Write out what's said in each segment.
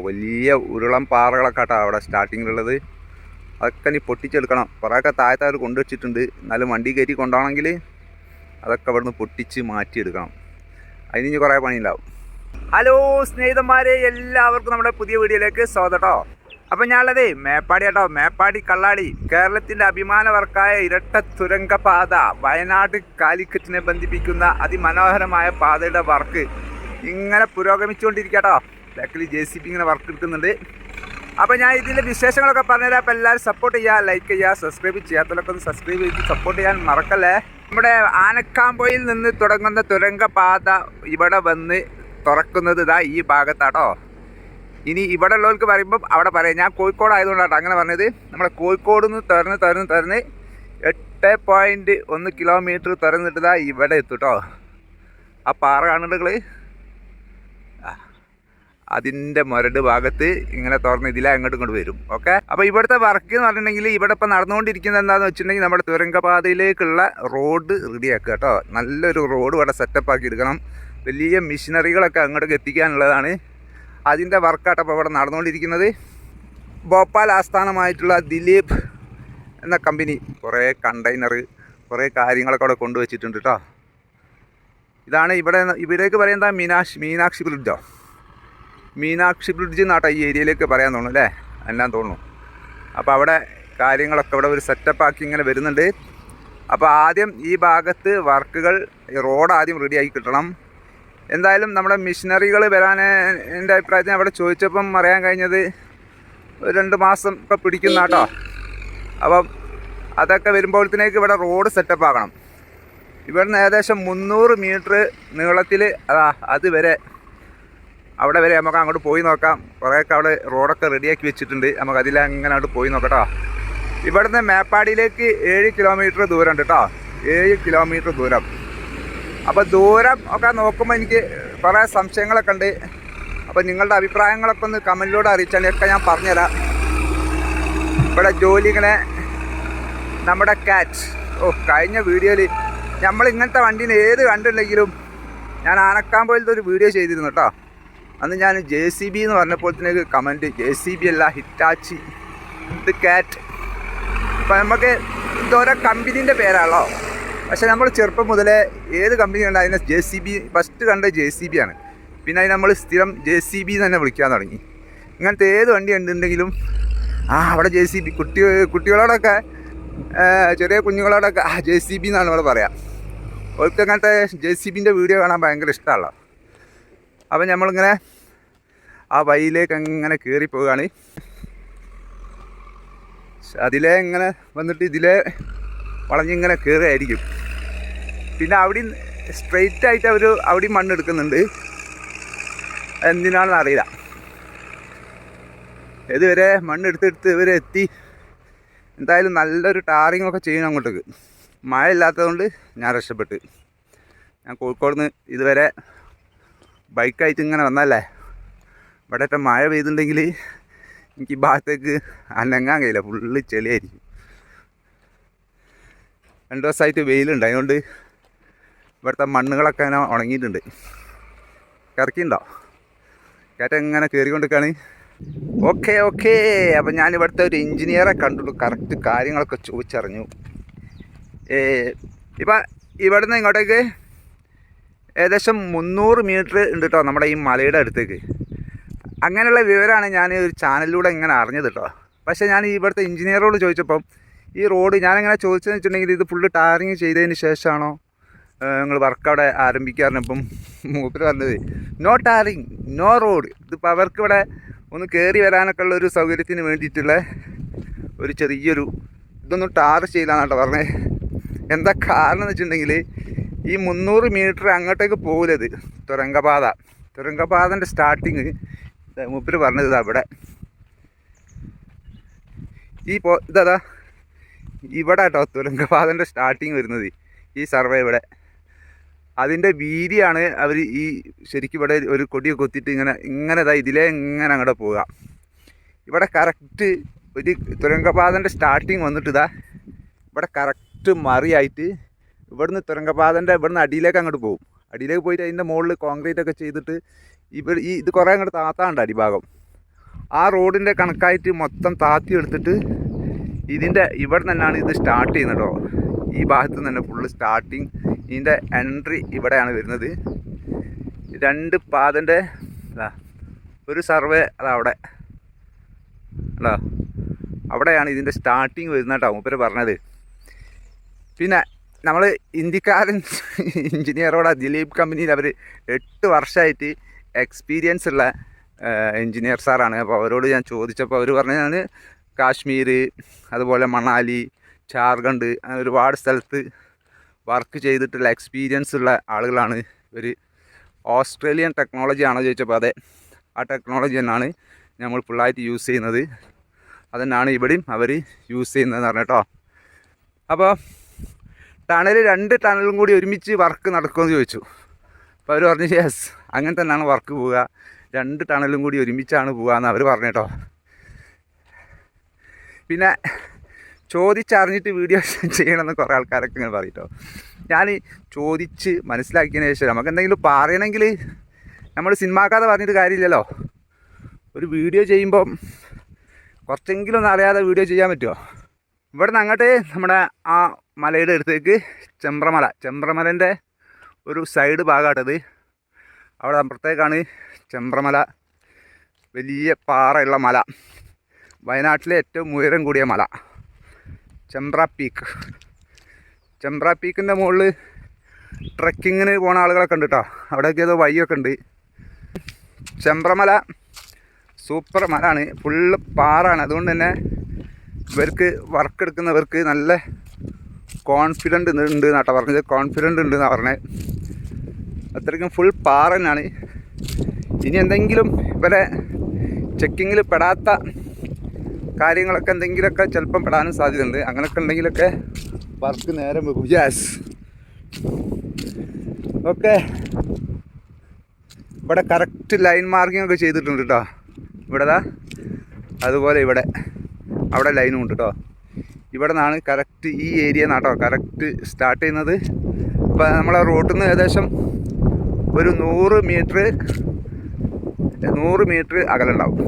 അപ്പോൾ വലിയ ഉരുളം പാറകളൊക്കെ കേട്ടോ അവിടെ സ്റ്റാർട്ടിങ്ങിലുള്ളത്. അതൊക്കെ ഇനി പൊട്ടിച്ചെടുക്കണം. കുറേയൊക്കെ താഴത്തെ അവർ കൊണ്ടുവച്ചിട്ടുണ്ട്. എന്നാലും വണ്ടി കയറ്റി കൊണ്ടുപോകണമെങ്കിൽ അതൊക്കെ അവിടുന്ന് പൊട്ടിച്ച് മാറ്റിയെടുക്കണം. അതിന് ഇനി കുറേ പണിയുണ്ടാവും. ഹലോ സ്നേഹിതന്മാരെ എല്ലാവർക്കും നമ്മുടെ പുതിയ വീഡിയോയിലേക്ക് സ്വാഗതം കേട്ടോ അപ്പം ഞാനുള്ളതേ മേപ്പാടി കേട്ടോ മേപ്പാടി കള്ളാടി. കേരളത്തിന്റെ അഭിമാന വർക്കായ ഇരട്ട തുരങ്കപാത. വയനാട് കാലിക്കറ്റിനെ ബന്ധിപ്പിക്കുന്ന അതിമനോഹരമായ പാതയുടെ വർക്ക് ഇങ്ങനെ പുരോഗമിച്ചുകൊണ്ടിരിക്കട്ടോ ബാക്കിൽ ജെ സി ബി ഇങ്ങനെ വർക്ക് എടുക്കുന്നുണ്ട് അപ്പോൾ ഞാൻ ഇതിന്റെ വിശേഷങ്ങളൊക്കെ പറഞ്ഞുതരാം. അപ്പോൾ എല്ലാവരും സപ്പോർട്ട് ചെയ്യുക ലൈക്ക് ചെയ്യുക സബ്സ്ക്രൈബ് ചെയ്യാത്തവരൊക്കെ ഒന്ന് സബ്സ്ക്രൈബ് ചെയ്ത് സപ്പോർട്ട് ചെയ്യാൻ മറക്കല്ലേ? നമ്മുടെ ആനക്കാമ്പോയിൽ നിന്ന് തുടങ്ങുന്ന തുരങ്കപാത ഇവിടെ വന്ന് തുറക്കുന്നത് ഇതാ ഈ ഭാഗത്താട്ടോ. ഇനി ഇവിടെ ഉള്ളവർക്ക് പറയുമ്പം അവിടെ പറയാം. ഞാൻ കോഴിക്കോട് ആയതുകൊണ്ടാണ് അങ്ങനെ പറഞ്ഞത്. നമ്മുടെ കോഴിക്കോട് നിന്ന് തുറന്ന് തുറന്ന് തുറന്ന് എട്ട് പോയിന്റ് ഒന്ന് കിലോമീറ്റർ തുറന്നിട്ടതാ ഇവിടെ എത്തും കേട്ടോ ആ പാറ കാണുന്നുണ്ട് അതിന്റെ മുരട് ഭാഗത്ത് ഇങ്ങനെ തുറന്ന് ഇതിലെ അങ്ങോട്ടും ഇങ്ങോട്ട് വരും. ഓക്കെ അപ്പോൾ ഇവിടുത്തെ വർക്ക് എന്ന് പറഞ്ഞിട്ടുണ്ടെങ്കിൽ ഇവിടെ ഇപ്പോൾ നടന്നുകൊണ്ടിരിക്കുന്നത് എന്താണെന്ന് വെച്ചിട്ടുണ്ടെങ്കിൽ നമ്മുടെ തുരങ്കപാതയിലേക്കുള്ള റോഡ് റെഡിയാക്കുക കേട്ടോ. നല്ലൊരു റോഡ് ഇവിടെ സെറ്റപ്പ് ആക്കി എടുക്കണം. വലിയ മിഷനറികളൊക്കെ അങ്ങോട്ടേക്ക് എത്തിക്കാനുള്ളതാണ് അതിന്റെ വർക്കാട്ടോ ഇപ്പോൾ ഇവിടെ നടന്നുകൊണ്ടിരിക്കുന്നത്. ഭോപ്പാൽ ആസ്ഥാനമായിട്ടുള്ള ദിലീപ് എന്ന കമ്പനി കുറേ കണ്ടെയ്നർ കുറേ കാര്യങ്ങളൊക്കെ അവിടെ കൊണ്ടുവച്ചിട്ടുണ്ട് കേട്ടോ. ഇതാണ് ഇവിടെ ഇവിടേക്ക് പറയുന്നത് മീനാക്ഷി മീനാക്ഷി ബ്രിഡ്ജോ മീനാക്ഷി ബ്രിഡ്ജ് എന്നാട്ടോ ഈ ഏരിയയിലേക്ക് പറയാൻ തോന്നുന്നു അല്ലേ? എല്ലാം തോന്നുന്നു. അപ്പോൾ അവിടെ കാര്യങ്ങളൊക്കെ അവിടെ ഒരു സെറ്റപ്പ് ആക്കി ഇങ്ങനെ വരുന്നുണ്ട്. അപ്പോൾ ആദ്യം ഈ ഭാഗത്ത് വർക്കുകൾ റോഡ് ആദ്യം റെഡിയാക്കി കിട്ടണം. എന്തായാലും നമ്മുടെ മിഷനറികൾ വരാൻ എന്റെ അഭിപ്രായത്തിൽ അവിടെ ചോദിച്ചപ്പം അറിയാൻ കഴിഞ്ഞത് ഒരു രണ്ട് മാസം ഒക്കെ പിടിക്കുന്ന കേട്ടോ അപ്പം അതൊക്കെ വരുമ്പോഴത്തേക്ക് ഇവിടെ റോഡ് സെറ്റപ്പ് ആക്കണം ഇവിടുന്ന് ഏകദേശം മുന്നൂറ് മീറ്റർ നീളത്തിൽ അതാ അതുവരെ അവിടെ വരെ നമുക്ക് അങ്ങോട്ട് പോയി നോക്കാം. കുറേയൊക്കെ അവിടെ റോഡൊക്കെ റെഡിയാക്കി വെച്ചിട്ടുണ്ട്. നമുക്ക് അതിൽ അങ്ങനെ അങ്ങോട്ട് പോയി നോക്കട്ടോ ഇവിടുന്ന് മേപ്പാടിയിലേക്ക് ഏഴ് കിലോമീറ്റർ ദൂരം ഉണ്ട് കേട്ടോ. ഏഴ് കിലോമീറ്റർ ദൂരം. അപ്പോൾ ദൂരം ഒക്കെ നോക്കുമ്പോൾ എനിക്ക് കുറേ സംശയങ്ങളൊക്കെ ഉണ്ട്. അപ്പോൾ നിങ്ങളുടെ അഭിപ്രായങ്ങളൊക്കെ ഒന്ന് കമന്റിലൂടെ അറിയിച്ചാൽ ഒക്കെ ഞാൻ പറഞ്ഞുതരാം. ഇവിടെ ജോലി ഇങ്ങനെ നമ്മുടെ കാറ്റ് ഓ കഴിഞ്ഞ വീഡിയോയിൽ നമ്മൾ ഇങ്ങനത്തെ വണ്ടീനെ ഏത് കണ്ടിട്ടുണ്ടെങ്കിലും ഞാൻ ആനക്കാമ്പോയിലത്തെ ഒരു വീഡിയോ ചെയ്തിരുന്നു കേട്ടോ. അന്ന് ഞാൻ ജെ സി ബി എന്ന് പറഞ്ഞപ്പോഴത്തേക്ക് കമന്റ് ജെ സി ബി അല്ല ഹിറ്റാച്ചി ഇത് കാറ്റ് അപ്പം നമുക്ക് ഇതോരോ കമ്പനീന്റെ പേരാണല്ലോ. പക്ഷെ നമ്മൾ ചെറുപ്പം മുതലേ ഏത് കമ്പനി കണ്ട അതിനെ ജെ സി ബി ഫസ്റ്റ് കണ്ട ജെ സി ബി ആണ്. പിന്നെ അതിന് നമ്മൾ സ്ഥിരം ജെ സി ബി തന്നെ വിളിക്കാൻ തുടങ്ങി. ഇങ്ങനത്തെ ഏത് വണ്ടി ഉണ്ടെങ്കിലും ആ അവിടെ ജെ സി ബി കുട്ടി കുട്ടികളോടൊക്കെ ചെറിയ കുഞ്ഞുങ്ങളോടൊക്കെ ആ ജെ സി ബി എന്നാണ് നമ്മൾ പറയാം. അവർക്ക് അങ്ങനത്തെ ജെ സി ബിന്റെ വീഡിയോ കാണാൻ ഭയങ്കര ഇഷ്ടമാണല്ലോ അപ്പം നമ്മളിങ്ങനെ ആ വഴിയിലേക്ക് അങ്ങനെ കയറി പോവുകയാണ്. അതിലെ ഇങ്ങനെ വന്നിട്ട് ഇതിലെ വളഞ്ഞിങ്ങനെ കയറുകയായിരിക്കും പിന്നെ അവിടെ സ്ട്രെയിറ്റ് ആയിട്ട് അവർ അവിടെ മണ്ണ് എടുക്കുന്നുണ്ട്. എന്തിനാണെന്ന് അറിയില്ല. ഇതുവരെ മണ്ണെടുത്തെടുത്ത് ഇവരെ എത്തി. എന്തായാലും നല്ലൊരു ടാറിങ് ഒക്കെ ചെയ്യണം അങ്ങോട്ടേക്ക്. മഴ ഇല്ലാത്തതുകൊണ്ട് ഞാൻ രക്ഷപ്പെട്ട്. ഞാൻ കോഴിക്കോട് നിന്ന് ഇതുവരെ ബൈക്കായിട്ട് ഇങ്ങനെ വന്നല്ലേ ഇവിടെ ഇവിടെയൊക്കെ മഴ പെയ്തിട്ടുണ്ടെങ്കിൽ എനിക്ക് ഭാഗത്തേക്ക് അനങ്ങാൻ കഴിയില്ല. ഫുള്ള് ചെളിയായിരിക്കും. രണ്ട് ദിവസമായിട്ട് വെയിലുണ്ട്. അതുകൊണ്ട് ഇവിടുത്തെ മണ്ണുകളൊക്കെ അങ്ങനെ ഉണങ്ങിയിട്ടുണ്ട്. കറക്കിണ്ടോ? കയറ്റം ഇങ്ങനെ കയറിക്കൊണ്ടിരിക്കുകയാണ് ഓക്കെ ഓക്കെ. അപ്പം ഞാൻ ഇവിടുത്തെ ഒരു എഞ്ചിനീയറെ കണ്ടുള്ളൂ. കറക്റ്റ് കാര്യങ്ങളൊക്കെ ചോദിച്ചറിഞ്ഞു. ഇപ്പം ഇവിടുന്ന് ഇങ്ങോട്ടേക്ക് ഏകദേശം മുന്നൂറ് മീറ്റർ ഉണ്ട് കേട്ടോ നമ്മുടെ ഈ മലയുടെ അടുത്തേക്ക്. അങ്ങനെയുള്ള വിവരമാണ് ഞാൻ ഒരു ചാനലിലൂടെ ഇങ്ങനെ അറിഞ്ഞത് കേട്ടോ പക്ഷേ ഞാൻ ഇവിടുത്തെ എഞ്ചിനീയറോട് ചോദിച്ചപ്പം ഈ റോഡ് ഞാനിങ്ങനെ ചോദിച്ചതെന്ന് വെച്ചിട്ടുണ്ടെങ്കിൽ ഇത് ഫുള്ള് ടാറിങ് ചെയ്തതിന് ശേഷമാണോ നിങ്ങൾ വർക്ക് അവിടെ ആരംഭിക്കാറിനപ്പം മൂപ്പര് പറഞ്ഞത്. നോ ടാറിങ് നോ റോഡ് ഇതിപ്പോൾ അവർക്ക് ഇവിടെ ഒന്ന് കയറി വരാനൊക്കെ ഉള്ള ഒരു സൗകര്യത്തിന് വേണ്ടിയിട്ടുള്ള ഒരു ചെറിയൊരു ഇതൊന്നും ടാർ ചെയ്യില്ലാന്ന് കേട്ടോ പറഞ്ഞത് എന്താ കാരണം എന്ന് വെച്ചിട്ടുണ്ടെങ്കിൽ ഈ മുന്നൂറ് മീറ്റർ അങ്ങോട്ടേക്ക് പോകില്ലത് തുരങ്കപാത. തുരങ്കപാതന്റെ സ്റ്റാർട്ടിങ് മുപ്പിൽ പറഞ്ഞത് ഇവിടെ. ഈ പോ ഇതാ ഇവിടെ കേട്ടോ തുരങ്കപാതന്റെ സ്റ്റാർട്ടിങ് വരുന്നത്. ഈ സർവേ ഇവിടെ. അതിന്റെ വീതിയാണ് അവർ ഈ ശരിക്കും ഇവിടെ ഒരു കൊടിയൊക്കെ കൊത്തിയിട്ട് ഇങ്ങനെ ഇങ്ങനെ ഇതാ ഇതിലേ ഇങ്ങനെ അങ്ങോട്ട് പോവുക. ഇവിടെ കറക്റ്റ് ഒരു തുരങ്കപാതന്റെ സ്റ്റാർട്ടിങ് വന്നിട്ട് ഇതാ. ഇവിടെ കറക്റ്റ് മറിയായിട്ട് ഇവിടുന്ന് തുരങ്കപാതന്റെ ഇവിടുന്ന് അടിയിലേക്ക് അങ്ങോട്ട് പോകും. അടിയിലേക്ക് പോയിട്ട് അതിന്റെ മുകളിൽ കോൺക്രീറ്റ് ഒക്കെ ചെയ്തിട്ട് ഇവർ ഈ ഇത് കുറേ അങ്ങോട്ട് താത്താണ്ട് അടിഭാഗം. ആ റോഡിന്റെ കണക്കായിട്ട് മൊത്തം താത്തി എടുത്തിട്ട് ഇതിന്റെ ഇവിടെ നിന്നാണ് ഇത് സ്റ്റാർട്ട് ചെയ്യുന്നത് കേട്ടോ ഈ ഭാഗത്ത് നിന്ന് തന്നെ ഫുള്ള് സ്റ്റാർട്ടിങ് ഇതിന്റെ എൻട്രി ഇവിടെയാണ് വരുന്നത്. രണ്ട് പാതന്റെ ഒരു സർവേ അതാ അവിടെ. അല്ലോ അവിടെയാണ് ഇതിന്റെ സ്റ്റാർട്ടിങ് വരുന്ന കേട്ടോ മൂപ്പര് പറഞ്ഞത്. പിന്നെ നമ്മൾ ഇന്ത്യക്കാരൻ എഞ്ചിനീയറോടെ ദിലീപ് കമ്പനിയിൽ അവർ എട്ട് വർഷമായിട്ട് എക്സ്പീരിയൻസ് ഉള്ള എഞ്ചിനീയർ സാറാണ്. അപ്പോൾ അവരോട് ഞാൻ ചോദിച്ചപ്പോൾ അവർ പറഞ്ഞാൽ കാശ്മീർ അതുപോലെ മണാലി ജാർഖണ്ഡ് അങ്ങനെ ഒരുപാട് സ്ഥലത്ത് വർക്ക് ചെയ്തിട്ടുള്ള എക്സ്പീരിയൻസ് ഉള്ള ആളുകളാണ് ഇവർ ഓസ്ട്രേലിയൻ ടെക്നോളജി ആണോ ചോദിച്ചപ്പോൾ അതെ ആ ടെക്നോളജി തന്നെയാണ് നമ്മൾ ഫുള്ളായിട്ട് യൂസ് ചെയ്യുന്നത്. അതെന്നാണ് ഇവിടെയും അവർ യൂസ് ചെയ്യുന്നതെന്ന് പറഞ്ഞു കേട്ടോ. അപ്പോൾ ടണൽ രണ്ട് ടണലും കൂടി ഒരുമിച്ച് വർക്ക് നടക്കുമെന്ന് ചോദിച്ചു. അപ്പോൾ അവർ പറഞ്ഞു യെസ് അങ്ങനെ തന്നെയാണ് വർക്ക് പോവുക. രണ്ട് ടണലും കൂടി ഒരുമിച്ചാണ് പോവുക എന്ന് അവർ പറഞ്ഞു കേട്ടോ. പിന്നെ ചോദിച്ചറിഞ്ഞിട്ട് വീഡിയോ ചെയ്യണമെന്ന് കുറേ ആൾക്കാരൊക്കെ ഇങ്ങനെ പറയട്ടോ ഞാൻ ചോദിച്ച് മനസ്സിലാക്കിയതിന് ശേഷം നമുക്ക് എന്തെങ്കിലും പറയണമെങ്കിൽ നമ്മൾ സിനിമാക്കാതെ പറഞ്ഞിട്ട് കാര്യമില്ലല്ലോ. ഒരു വീഡിയോ ചെയ്യുമ്പം കുറച്ചെങ്കിലും ഒന്നും അറിയാതെ വീഡിയോ ചെയ്യാൻ പറ്റുമോ? ഇവിടെ നിന്ന് അങ്ങോട്ട് നമ്മുടെ ആ മലയുടെ അടുത്തേക്ക് ചെമ്പ്രമല. ചെമ്പ്രമലന്റെ ഒരു സൈഡ് ഭാഗമാട്ടത് അവിടെ അപ്പുറത്തേക്കാണ് ചെമ്പ്രമല. വലിയ പാറയുള്ള മല. വയനാട്ടിലെ ഏറ്റവും ഉയരം കൂടിയ മല. ചെമ്പ്ര പീക്ക് ചെമ്പ്ര പീക്കിന്റെ മുകളിൽ ട്രക്കിങ്ങിന് പോണ ആളുകളൊക്കെ ഉണ്ട് കേട്ടോ അവിടെയൊക്കെ ഏതോ വഴിയൊക്കെ ഉണ്ട്. ചെമ്പ്രമല സൂപ്പർ മലയാണ്. ഫുള്ള് പാറാണ് അതുകൊണ്ട് തന്നെ ഇവർക്ക് വർക്ക് എടുക്കുന്നവർക്ക് നല്ല കോൺഫിഡന്റ് ഉണ്ട് എന്നാട്ടാ പറഞ്ഞത്. കോൺഫിഡന്റ് ഉണ്ട് എന്നാണ് പറഞ്ഞത് അത്രയ്ക്കും ഫുൾ പാറ തന്നെയാണ്. ഇനി എന്തെങ്കിലും ഇവരെ ചെക്കിങ്ങിൽ പെടാത്ത കാര്യങ്ങളൊക്കെ എന്തെങ്കിലുമൊക്കെ ചിലപ്പം പെടാനും സാധ്യതയുണ്ട്. അങ്ങനെയൊക്കെ ഉണ്ടെങ്കിലൊക്കെ വർക്ക് നേരം വെക്കും. യാസ് ഓക്കെ ഇവിടെ കറക്റ്റ് ലൈൻ മാർക്കിംഗ് ഒക്കെ ചെയ്തിട്ടുണ്ട് കേട്ടോ ഇവിടെതാ. അതുപോലെ ഇവിടെ. അവിടെ ലൈനും ഉണ്ട് കേട്ടോ ഇവിടെ നിന്നാണ് കറക്റ്റ് ഈ ഏരിയ നാട്ടോ കറക്റ്റ് സ്റ്റാർട്ട് ചെയ്യുന്നത്. അപ്പോൾ നമ്മളെ റോട്ടിൽ നിന്ന് ഏകദേശം ഒരു നൂറ് മീറ്റർ നൂറ് മീറ്റർ അകലുണ്ടാവും.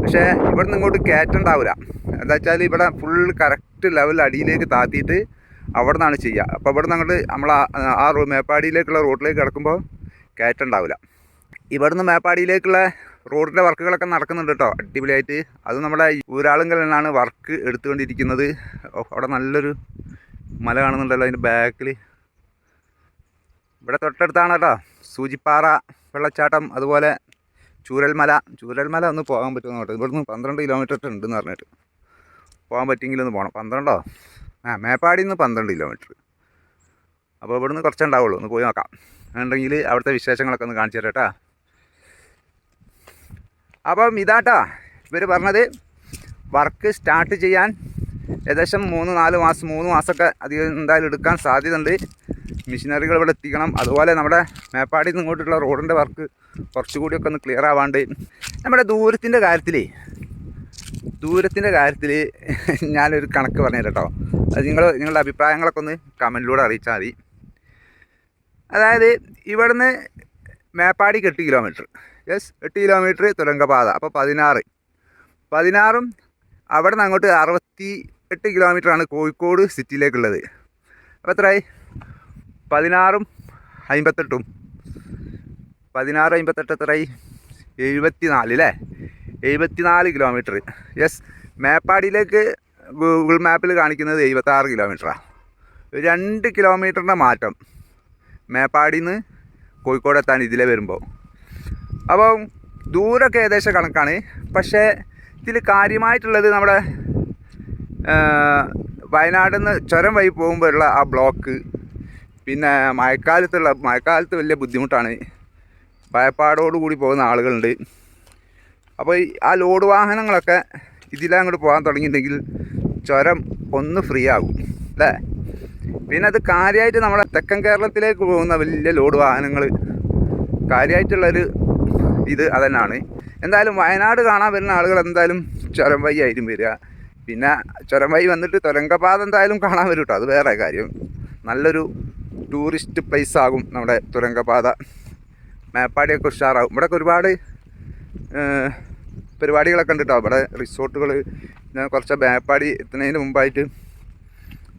പക്ഷേ ഇവിടെ നിന്ന് ഇങ്ങോട്ട് കയറ്റുണ്ടാവില്ല എന്താ വെച്ചാൽ ഇവിടെ ഫുൾ കറക്റ്റ് ലെവൽ അടിയിലേക്ക് താത്തിയിട്ട് അവിടെ നിന്നാണ് ചെയ്യുക അപ്പോൾ ഇവിടെ നിന്ന് അങ്ങോട്ട് നമ്മൾ ആ- മേപ്പാടിയിലേക്കുള്ള റോഡിലേക്ക് കിടക്കുമ്പോൾ കയറ്റുണ്ടാവില്ല ഇവിടുന്ന് മേപ്പാടിയിലേക്കുള്ള റോഡിന്റെ വർക്കുകളൊക്കെ നടക്കുന്നുണ്ട് കേട്ടോ അടിപൊളിയായിട്ട്. അത് നമ്മുടെ ഊരാളുങ്കലാണ് വർക്ക് എടുത്തുകൊണ്ടിരിക്കുന്നത്. അവിടെ നല്ലൊരു മല കാണുന്നുണ്ടല്ലോ അതിന്റെ ബാക്കിൽ ഇവിടെ തൊട്ടടുത്താണ് കേട്ടോ സൂചിപ്പാറ വെള്ളച്ചാട്ടം അതുപോലെ ചൂരൽമല. ചൂരൽമല ഒന്ന് പോകാൻ പറ്റുമെന്ന് പറഞ്ഞു ഇവിടുന്ന് പന്ത്രണ്ട് കിലോമീറ്റർ ഉണ്ടെന്ന് പറഞ്ഞിട്ട്. പോകാൻ പറ്റിയെങ്കിൽ ഒന്ന് പോകണം പന്ത്രണ്ടോ? ആ മേപ്പാടിയിൽ നിന്ന് പന്ത്രണ്ട് കിലോമീറ്റർ അപ്പോൾ ഇവിടുന്ന് കുറച്ചുണ്ടാവുള്ളൂ ഒന്ന് പോയി നോക്കാം. ഉണ്ടെങ്കിൽ അവിടുത്തെ വിശേഷങ്ങളൊക്കെ ഒന്ന് കാണിച്ചു തരാം കേട്ടോ അപ്പം ഇതാട്ടാ ഇവർ പറഞ്ഞത്. വർക്ക് സ്റ്റാർട്ട് ചെയ്യാൻ ഏകദേശം മൂന്ന് നാല് മാസം മൂന്ന് മാസമൊക്കെ അധികം എന്തായാലും എടുക്കാൻ സാധ്യതയുണ്ട്. മെഷീനറികൾ ഇവിടെ എത്തിക്കണം. അതുപോലെ നമ്മുടെ മേപ്പാടിയിൽ നിന്ന് ഇങ്ങോട്ടുള്ള റോഡിന്റെ വർക്ക് കുറച്ചുകൂടിയൊക്കെ ഒന്ന് ക്ലിയർ ആവാണ്ട് നമ്മുടെ ദൂരത്തിന്റെ കാര്യത്തിൽ ദൂരത്തിന്റെ കാര്യത്തിൽ ഞാനൊരു കണക്ക് പറഞ്ഞു കേട്ടോ അത് നിങ്ങൾ നിങ്ങളുടെ അഭിപ്രായങ്ങളൊക്കെ ഒന്ന് കമന്റിലൂടെ അറിയിച്ചാൽ മതി. അതായത് ഇവിടുന്ന് മേപ്പാടിക്ക് എട്ട് കിലോമീറ്റർ. യെസ് എട്ട് കിലോമീറ്റർ തുരങ്കപാത. അപ്പോൾ പതിനാറ്. പതിനാറും അവിടെ നിന്ന് അങ്ങോട്ട് അറുപത്തി എട്ട് കിലോമീറ്ററാണ് കോഴിക്കോട് സിറ്റിയിലേക്കുള്ളത് അപ്പോൾ എത്രയായി? പതിനാറും അമ്പത്തെട്ടും പതിനാറ് അമ്പത്തെട്ട് എത്രയായി? എഴുപത്തി നാല് അല്ലേ എഴുപത്തി നാല് കിലോമീറ്റർ യെസ് മേപ്പാടിയിലേക്ക് ഗൂഗിൾ മാപ്പിൽ കാണിക്കുന്നത് എഴുപത്താറ് കിലോമീറ്ററാണ് രണ്ട് കിലോമീറ്ററിന്റെ മാറ്റം മേപ്പാടിയിൽ നിന്ന് കോഴിക്കോട് എത്താൻ ഇതിലെ വരുമ്പോൾ അപ്പം ദൂരമൊക്കെ ഏകദേശം കണക്കാണ്. പക്ഷേ ഇതിൽ കാര്യമായിട്ടുള്ളത് നമ്മുടെ വയനാട് നിന്ന് ചുരം വഴി പോകുമ്പോഴുള്ള ആ ബ്ലോക്ക് പിന്നെ മഴക്കാലത്തുള്ള മഴക്കാലത്ത് വലിയ ബുദ്ധിമുട്ടാണ്. ഭയപ്പാടോട് കൂടി പോകുന്ന ആളുകളുണ്ട്. അപ്പോൾ ആ ലോഡ് വാഹനങ്ങളൊക്കെ ഇതിലങ്ങോട്ട് പോകാൻ തുടങ്ങിയിട്ടുണ്ടെങ്കിൽ ചുരം ഒന്ന് ഫ്രീ ആകും അല്ലേ? പിന്നെ അത് കാര്യമായിട്ട് നമ്മുടെ തെക്കൻ കേരളത്തിലേക്ക് പോകുന്ന വലിയ ലോഡ് വാഹനങ്ങൾ കാര്യമായിട്ടുള്ളൊരു ഇത് അതന്നാണ്. എന്തായാലും വയനാട് കാണാൻ വരുന്ന ആളുകൾ എന്തായാലും ചുരം വഴി ആയിരിക്കും വരിക. പിന്നെ ചുരം വഴി വന്നിട്ട് തുരങ്കപാത എന്തായാലും കാണാൻ വരും കേട്ടോ അത് വേറെ കാര്യം. നല്ലൊരു ടൂറിസ്റ്റ് പ്ലേസ് ആകും നമ്മുടെ തുരങ്കപാത. മേപ്പാടിയൊക്കെ ഉഷാറാകും. ഇവിടെയൊക്കെ ഒരുപാട് പരിപാടികളൊക്കെ ഉണ്ട് കേട്ടോ ഇവിടെ റിസോർട്ടുകൾ ഞാൻ കുറച്ച് മേപ്പാടി എത്തുന്നതിന് മുമ്പായിട്ട്.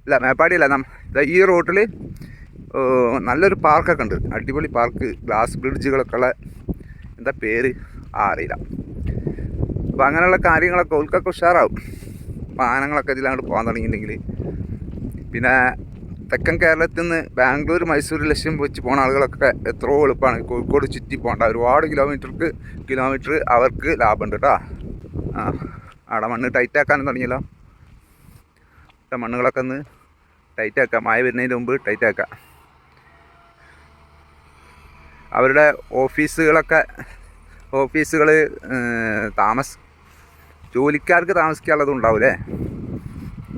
ഇല്ല മേപ്പാടി അല്ല നം ഈ റോട്ടിൽ നല്ലൊരു പാർക്കൊക്കെ ഉണ്ട്. അടിപൊളി പാർക്ക് ഗ്ലാസ് ബ്രിഡ്ജുകളൊക്കെ ഉള്ള എന്താ പേര്? ആ അറിയില്ല. അപ്പോൾ അങ്ങനെയുള്ള കാര്യങ്ങളൊക്കെ ഉൾക്കൊക്കെ ഉഷാറാവും. പാനങ്ങളൊക്കെ ഇതിലങ്ങോട്ട് പോകാൻ തുടങ്ങിയിട്ടുണ്ടെങ്കിൽ പിന്നെ തെക്കൻ കേരളത്തിൽ നിന്ന് ബാംഗ്ലൂർ മൈസൂർ ലക്ഷ്യം വെച്ച് പോണ ആളുകളൊക്കെ എത്രയോ എളുപ്പമാണ് കോഴിക്കോട് ചുറ്റി പോകേണ്ട. ഒരുപാട് കിലോമീറ്റർക്ക് കിലോമീറ്റർ അവർക്ക് ലാഭമുണ്ട് കേട്ടോ ആ അവിടെ മണ്ണ് ടൈറ്റ് ആക്കാനും തുടങ്ങിയല്ലോ. മണ്ണുകളൊക്കെ ഒന്ന് ടൈറ്റ് ആക്കാം. മഴ വരുന്നതിന് മുമ്പ് ടൈറ്റ് ആക്കാം. അവരുടെ ഓഫീസുകളൊക്കെ ഓഫീസുകൾ താമസ ജോലിക്കാർക്ക് താമസിക്കാനുള്ളതും ഉണ്ടാവില്ലേ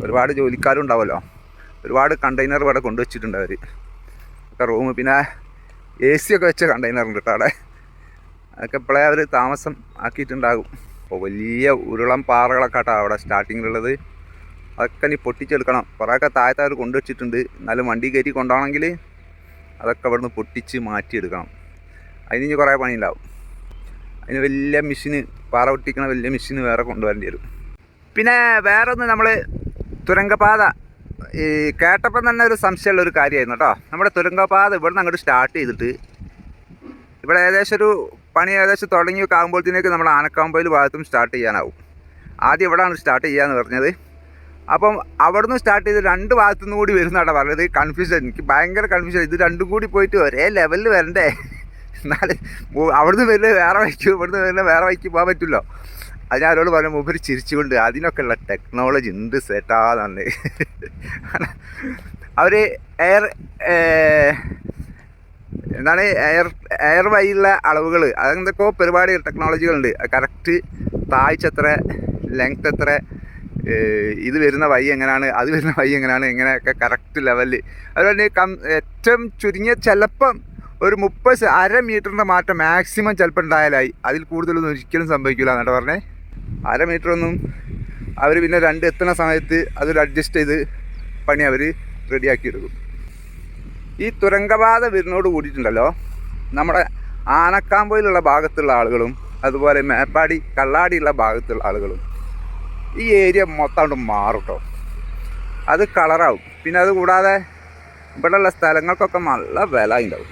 ഒരുപാട് ജോലിക്കാരും ഉണ്ടാവുമല്ലോ ഒരുപാട് കണ്ടെയ്നർ ഇവിടെ കൊണ്ടുവച്ചിട്ടുണ്ട് അവർ ഒക്കെ റൂം പിന്നെ എ സി ഒക്കെ വെച്ച കണ്ടെയ്നർ ഉണ്ട് കേട്ടോ അവിടെ. അതൊക്കെ ഇപ്പോഴേ അവർ താമസം ആക്കിയിട്ടുണ്ടാകും. അപ്പോൾ വലിയ ഉരുളം പാറകളൊക്കെ കേട്ടോ അവിടെ സ്റ്റാർട്ടിങ്ങിലുള്ളത് അതൊക്കെ ഇനി പൊട്ടിച്ചെടുക്കണം. കുറേയൊക്കെ താഴത്തെ അവർ കൊണ്ടുവച്ചിട്ടുണ്ട്. എന്നാലും വണ്ടി കയറ്റി കൊണ്ടുപോകണമെങ്കിൽ അതൊക്കെ ഇവിടുന്ന് പൊട്ടിച്ച് മാറ്റിയെടുക്കണം. അതിന് കുറേ പണിയുണ്ടാവും. അതിന് വലിയ മെഷീന് പാറ പൊട്ടിക്കണ വലിയ മെഷീന് വേറെ കൊണ്ടുവരേണ്ടി വരും. പിന്നെ വേറെ ഒന്ന് നമ്മൾ തുരങ്കപാത. ഈ കേട്ടപ്പം തന്നെ ഒരു സംശയമുള്ള ഒരു കാര്യമായിരുന്നു കേട്ടോ. നമ്മുടെ തുരങ്കപാത ഇവിടെ നിന്ന് അങ്ങോട്ട് സ്റ്റാർട്ട് ചെയ്തിട്ട് ഇവിടെ ഏകദേശം ഒരു പണി ഏകദേശം തുടങ്ങി ആകുമ്പോഴത്തേക്ക് നമ്മൾ ആനക്കാമ്പയിൽ ഭാഗത്തും സ്റ്റാർട്ട് ചെയ്യാനാവും. ആദ്യം ഇവിടെയാണ് സ്റ്റാർട്ട് ചെയ്യാന്ന് പറഞ്ഞത്. അപ്പം അവിടുന്ന് സ്റ്റാർട്ട് ചെയ്ത് രണ്ട് ഭാഗത്തുനിന്ന് കൂടി വരുന്നതാണ് പറഞ്ഞത്. കൺഫ്യൂഷൻ എനിക്ക് ഭയങ്കര കൺഫ്യൂഷൻ ഇത് രണ്ടും കൂടി പോയിട്ട് ഒരേ ലെവലിൽ വരണ്ടേ? എന്നാൽ അവിടുന്ന് വരുന്ന വേറെ വഴിക്ക് ഇവിടുന്ന് വരുന്ന വേറെ വഴിക്ക് പോകാൻ പറ്റില്ല. അത് ഞാൻ അവരോട് പറഞ്ഞു മൂപ്പര് ചിരിച്ചുകൊണ്ട് അതിനൊക്കെ ഉള്ള ടെക്നോളജി ഉണ്ട് സെറ്റാന്നാണ് അവർ എയർ എന്താണ് എയർ എയർ വഴിയുള്ള അളവുകൾ അതെന്തൊക്കെയോ പരിപാടി ടെക്നോളജികളുണ്ട് കറക്റ്റ് താഴ്ച എത്ര ലെങ്ത് എത്ര ഇത് വരുന്ന വഴി എങ്ങനെയാണ് അത് വരുന്ന വഴി എങ്ങനെയാണ് എങ്ങനെയൊക്കെ കറക്റ്റ് ലെവലിൽ അതുപോലെ കം ഏറ്റവും ചുരുങ്ങിയ ചിലപ്പം ഒരു മുപ്പത് അര മീറ്ററിന്റെ മാറ്റം മാക്സിമം ചിലപ്പോൾ ഉണ്ടായാലായി. അതിൽ കൂടുതലൊന്നും ഒരിക്കലും സംഭവിക്കില്ല എന്നാണ് പറഞ്ഞേ. അര മീറ്റർ ഒന്നും അവർ പിന്നെ രണ്ട് എത്തുന്ന സമയത്ത് അതൊരു അഡ്ജസ്റ്റ് ചെയ്ത് പണി അവർ റെഡിയാക്കി എടുക്കും. ഈ തുരങ്കപാത വരുന്നോട് കൂടിയിട്ടുണ്ടല്ലോ. നമ്മുടെ ആനക്കാമ്പോയിലുള്ള ഭാഗത്തുള്ള ആളുകളും അതുപോലെ മേപ്പാടി കള്ളാടിയുള്ള ഭാഗത്തുള്ള ആളുകളും ഈ ഏരിയ മൊത്തം മാറും കേട്ടോ അത് കളറാവും പിന്നെ അത് കൂടാതെ ഇവിടെയുള്ള സ്ഥലങ്ങൾക്കൊക്കെ നല്ല വില ഉണ്ടാവും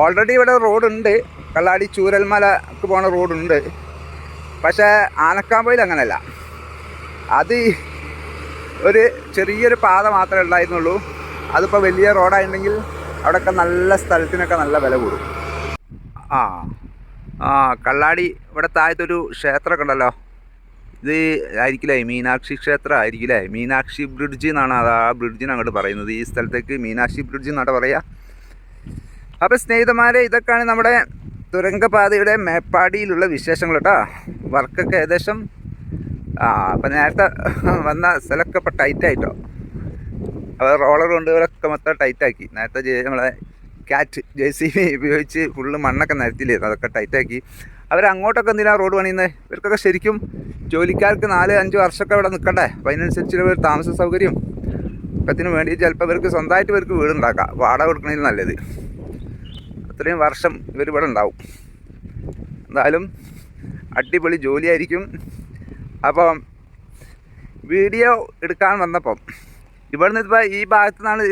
ഓൾറെഡി ഇവിടെ റോഡുണ്ട്. കള്ളാടി ചൂരൽമലക്ക് പോണ റോഡുണ്ട്. പക്ഷേ ആനക്കാമ്പയിൽ അങ്ങനെയല്ല അത് ഒരു ചെറിയൊരു പാത മാത്രമേ ഉണ്ടായിരുന്നുള്ളൂ. അതിപ്പോൾ വലിയ റോഡായിട്ടുണ്ടെങ്കിൽ അവിടെയൊക്കെ നല്ല സ്ഥലത്തിനൊക്കെ നല്ല വില കൂടും. ആ ആ കള്ളാടി ഇവിടെ താഴത്തൊരു ക്ഷേത്രമൊക്കെ ഉണ്ടല്ലോ. ഇത് ആയിരിക്കില്ലേ? മീനാക്ഷി ക്ഷേത്രം ആയിരിക്കില്ലേ? മീനാക്ഷി ബ്രിഡ്ജ് എന്നാണ് അത് ആ അങ്ങോട്ട് പറയുന്നത്. ഈ സ്ഥലത്തേക്ക് മീനാക്ഷി ബ്രിഡ്ജ് എന്നാണ് പറയുക. അപ്പോൾ സ്നേഹിതന്മാരെ ഇതൊക്കെയാണ് നമ്മുടെ തുരങ്കപാതയുടെ മേപ്പാടിയിലുള്ള വിശേഷങ്ങൾ കേട്ടോ. വർക്കൊക്കെ ഏകദേശം അപ്പം നേരത്തെ വന്ന സ്ഥലമൊക്കെ ഇപ്പം ടൈറ്റായിട്ടോ അപ്പോൾ റോളർ കൊണ്ട് ഇവരൊക്കെ മൊത്തം ടൈറ്റാക്കി നേരത്തെ നമ്മളെ ക്യാറ്റ് ജെ സി ബി ഉപയോഗിച്ച് ഫുള്ള് മണ്ണൊക്കെ നിരത്തില്ലായിരുന്നു അതൊക്കെ ടൈറ്റാക്കി അവർ അങ്ങോട്ടൊക്കെ എന്തിനാണ് റോഡ് പണിയുന്നത് ഇവർക്കൊക്കെ ശരിക്കും ജോലിക്കാർക്ക് നാല് അഞ്ച് വർഷമൊക്കെ ഇവിടെ നിൽക്കണ്ടേ? അപ്പോൾ അതിനനുസരിച്ച് ഇവർ താമസ സൗകര്യം. ഒക്കത്തിന് വേണ്ടി ചിലപ്പോൾ ഇവർക്ക് സ്വന്തമായിട്ട് ഇവർക്ക് വീടുണ്ടാക്കാം. വാടക കൊടുക്കണമെങ്കിൽ നല്ലത്. അത്രയും വർഷം ഇവർ ഇവിടെ ഉണ്ടാവും. എന്തായാലും അടിപൊളി ജോലിയായിരിക്കും. അപ്പം വീഡിയോ എടുക്കാൻ വന്നപ്പം ഇവിടുന്ന് ഇപ്പോൾ ഈ ഭാഗത്തു നിന്നാണ്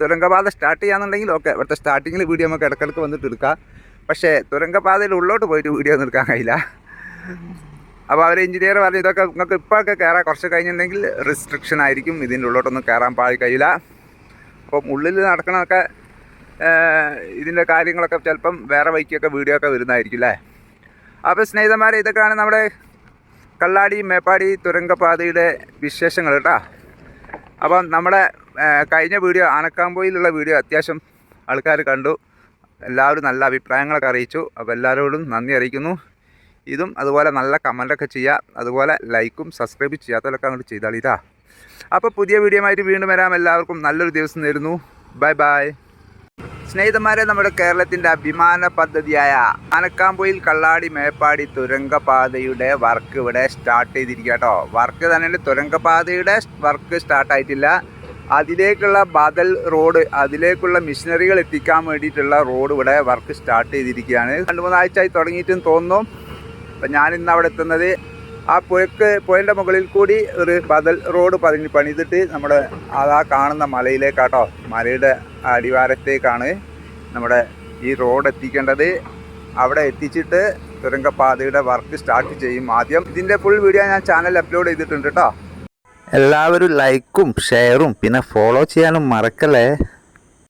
തുരങ്കപാത സ്റ്റാർട്ട് ചെയ്യാന്നുണ്ടെങ്കിൽ ഓക്കെ ഇവിടുത്തെ സ്റ്റാർട്ടിങ്ങിൽ വീഡിയോ നമുക്ക് ഇടക്കിടക്ക് വന്നിട്ട് എടുക്കാം. പക്ഷേ തുരങ്കപാതയിൽ ഉള്ളോട്ട് പോയിട്ട് വീഡിയോ ഒന്നും എടുക്കാൻ കഴിയില്ല. അപ്പോൾ അവർ എഞ്ചിനീയർ പറഞ്ഞു ഇതൊക്കെ നിങ്ങൾക്ക് ഇപ്പോഴൊക്കെ കയറാൻ കുറച്ച് കഴിഞ്ഞിട്ടുണ്ടെങ്കിൽ റിസ്ട്രിക്ഷൻ ആയിരിക്കും. ഇതിന്റെ ഉള്ളോട്ടൊന്നും കയറാൻ പാടി കഴിയില്ല. അപ്പം ഉള്ളിൽ നടക്കണതൊക്കെ ഏഹ്, ഇതിന്റെ കാര്യങ്ങളൊക്കെ ചിലപ്പം വേറെ വൈക്കൊക്കെ വീഡിയോ ഒക്കെ വരുന്നതായിരിക്കും അല്ലേ അപ്പോൾ സ്നേഹിതന്മാരെ ഇതൊക്കെയാണ് നമ്മുടെ കള്ളാടി മേപ്പാടി തുരങ്കപാതയുടെ വിശേഷങ്ങൾ കേട്ടോ. അപ്പം നമ്മുടെ കഴിഞ്ഞ വീഡിയോ ആനക്കാമ്പോയിലുള്ള വീഡിയോ അത്യാവശ്യം ആൾക്കാർ കണ്ടു. എല്ലാവരും നല്ല അഭിപ്രായങ്ങളൊക്കെ അറിയിച്ചു. അപ്പോൾ എല്ലാവരോടും നന്ദി അറിയിക്കുന്നു. ഇതും അതുപോലെ നല്ല കമന്റൊക്കെ ചെയ്യുക അതുപോലെ ലൈക്കും സബ്സ്ക്രൈബ് ചെയ്യാത്തവരൊക്കെ അങ്ങോട്ട് ചെയ്താളിതാ അപ്പോൾ പുതിയ വീഡിയോ ആയിട്ട് വീണ്ടും വരാം. എല്ലാവർക്കും നല്ലൊരു ദിവസം നേരുന്നു. ബൈ ബൈ സ്നേഹിതന്മാരെ നമ്മുടെ കേരളത്തിന്റെ അഭിമാന പദ്ധതിയായ ആനക്കാമ്പൊയിൽ കള്ളാടി മേപ്പാടി തുരങ്കപാതയുടെ വർക്ക് ഇവിടെ സ്റ്റാർട്ട് ചെയ്തിരിക്കുക കേട്ടോ. വർക്ക് തന്നെ തുരങ്കപാതയുടെ വർക്ക് സ്റ്റാർട്ടായിട്ടില്ല അതിലേക്കുള്ള ബദൽ റോഡ് അതിലേക്കുള്ള മിഷനറികൾ എത്തിക്കാൻ വേണ്ടിയിട്ടുള്ള റോഡ് ഇവിടെ വർക്ക് സ്റ്റാർട്ട് ചെയ്തിരിക്കുകയാണ്. രണ്ട് മൂന്നാഴ്ചയായി തുടങ്ങിയിട്ടും തോന്നുന്നു. അപ്പം ഞാൻ ഇന്ന് അവിടെ എത്തുന്നത് ആ പുഴക്ക് പുഴന്റെ മുകളിൽ കൂടി ഒരു ബദൽ റോഡ് പതിഞ്ഞ് പണിതിട്ട് നമ്മുടെ അതാ കാണുന്ന മലയിലേക്കാട്ടോ. മലയുടെ അടിവാരത്തേക്കാണ് നമ്മുടെ ഈ റോഡ് എത്തിക്കേണ്ടത്. അവിടെ എത്തിച്ചിട്ട് തുരങ്കപാതയുടെ വർക്ക് സ്റ്റാർട്ട് ചെയ്യും ആദ്യം. ഇതിന്റെ ഫുൾ വീഡിയോ ഞാൻ ചാനൽ അപ്ലോഡ് ചെയ്തിട്ടുണ്ട് കേട്ടോ എല്ലാവരും ലൈക്കും ഷെയറും പിന്നെ ഫോളോ ചെയ്യാനും മറക്കല്ലേ?